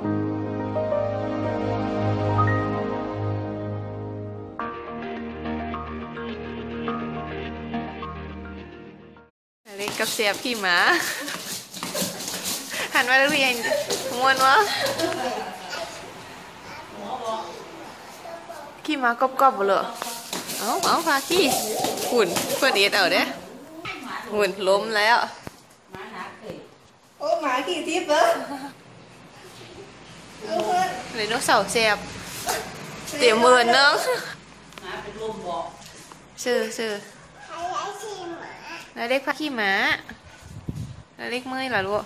เลกกับเสียบขี่หมาหันมาแล้วเรียนมวนวะขี่ม้ากรอบๆบ่เลยเอาเอาพาขี่หุ่นเพื่อนเอ็ดเอาเด้หุ่นล้มแล้วโอ้หมากี่ทิพย์เหรอ อเลยนกเสาร์เสียบเตี๋ยวหมื่นเนึงหมาเป็นลมบอกชื่อชื่อนาเล็กพาขี่ม้านาเล็กเมื่อยเหรอลูก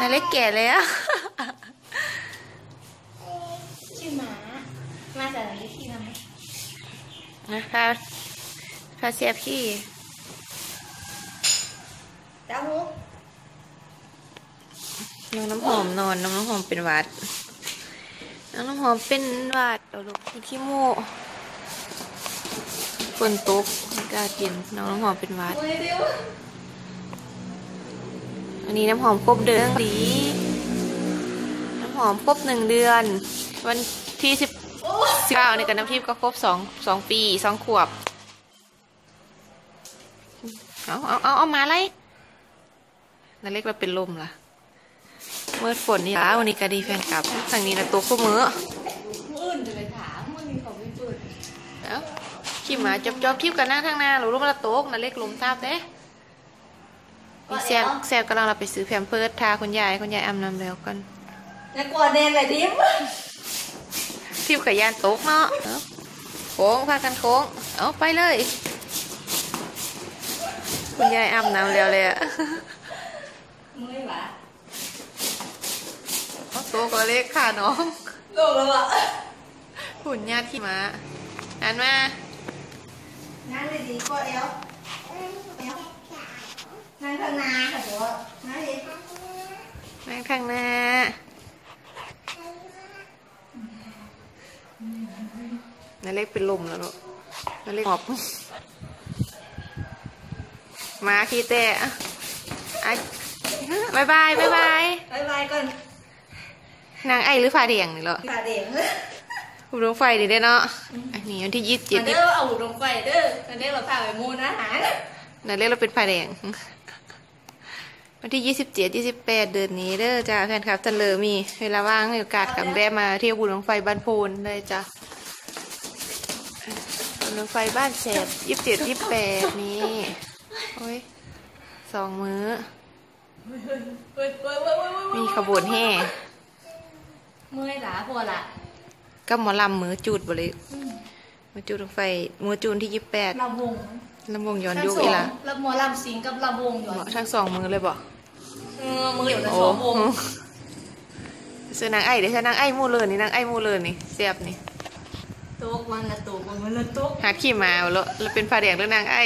นาเล็กแก่แล้วชื่อหมา มาจากไหนที่ทำไมนะพาพาเสียบขี่เจ้าหู น้องน้ำหอมนอน น้องน้ำหอมเป็นวัด น้องน้ำหอมเป็นวัดเอาลูกขี้มูกฝนตกอากาศเย็นน้องน้ำหอมเป็นวัดวอันนี้น้ำหอมครบเดือนดี น้ำหอมครบหนึ่งเดือน วันที่สิบสิบเก้าในกันน้ำทิพย์ก็ครบสองสองปีสองขวบ เอาเอาเอาเอามาเลยน่าเล็กเราเป็นลมล่ะ เมื่อฝนนี่ล่ะวันนี้ก็ดีแฟนกลับทางนี้นะตัวคู่มือมื่นจะไปถามมันมีของไม่เปิดเอ้าขี่หมาจอบจอบทิพย์กันนั่งทางหน้าหรือรู้มาละโต๊กนาเล็กลมทราบเด้นี่แซมแซมกำลังเราไปซื้อแพมเพิร์ดทาคุณยายคุณยายอาบน้ำแล้วกันแล้วกลัวแดงเลยทิพย์ทิพย์กับยานโต๊กเนาะเอ้าโค้งพากันโค้งเอาไปเลย คุณยายอาบน้ำแล้วเลยอะเมื่อยหวะเอา โต๊ะก็เล็กค่ะน้องโลกแล้วอะหุ่นญาติขี่ม้าอ่านมานั่งเลยดีกว่าเอวเอวนั่งข้างหน้าค่ะตัวนั่งดินั่งข้างหน้านาเล็กเป็นลมแล้วลูกนาเล็กหอบมาขี้แต่อะอะบายบายบายบายบายบายก่อน นางไอหรือฟ้าเดียงนี่เหรอขาเด็กหูดวงไฟดีได้อเนาะอันนี้วันที่ยี่สิบเจ็ดมันนี่เด้อเอาลงไปเด้อมันเด้อเราพาไปมูนอาหารนาเล็กเราเป็นฟ้าแดงวันที่ยี่สิบเจ็ดยี่สิบแปดเดือนนี้เด้อจ้าแฟนคลับทันเลอมีเวลาว่างมีโอกาสกลับแวะมาเที่ยวบุญดวงไฟบ้านโพนเลยจ้ะบุญดวงไฟบ้านแสบยี่สิบเจ็ดยี่สิบแปดนี้โอ้ยสองมื้อเฮ้ยเฮ้ยเฮ้ยเฮ้ยเฮ้ยเฮ้ยมีขบวนแห่ เมื่อยหลาพอละก็หมอลำมือจูดบ่เลยมือจูดดวงไฟมือจูนที่ยี่สิบแปดลำวงลำวงย้อนยุคอีละลำหมอลำสิงกับลำวงอยู่เหมาะทั้งสองมือเลยบ่เออมือเดี๋ยวจะโอ้สองวงซื้อนางไอ้เดี๋ยวฉันนางไอ้มูเลยนี่นางไอ้มูเลยนี่เสียบนี่โต๊กมันละโต๊กมันละโต๊กหาขี่มาแล้วแล้วเป็นผ้าแดงหรือนางไอ้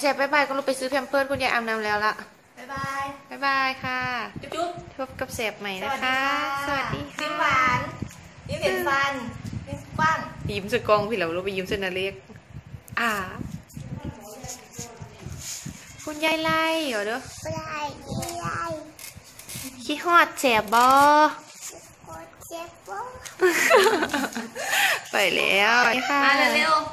เชฟบายบายก็ลูกไปซื้อแพมเพิร์ดคุณยายอาบน้ำแล้วล่ะบ๊ายบายบายบายค่ะ จุ๊บจุ๊บพบกับเสพใหม่นะคะ สวัสดียิ้มหค่ะวานยิ้มเห็นฟันยิ้มกว้างยิ้มสกองพี่เหล่าเราไปยิ้มเสนาเล็กอ่า คุณยายไล่เหรอเด้อไล่ไล่ขี้ฮอดแสบบอกดเจ็บปวดไปแล้วไปค่ะมาเร็วๆ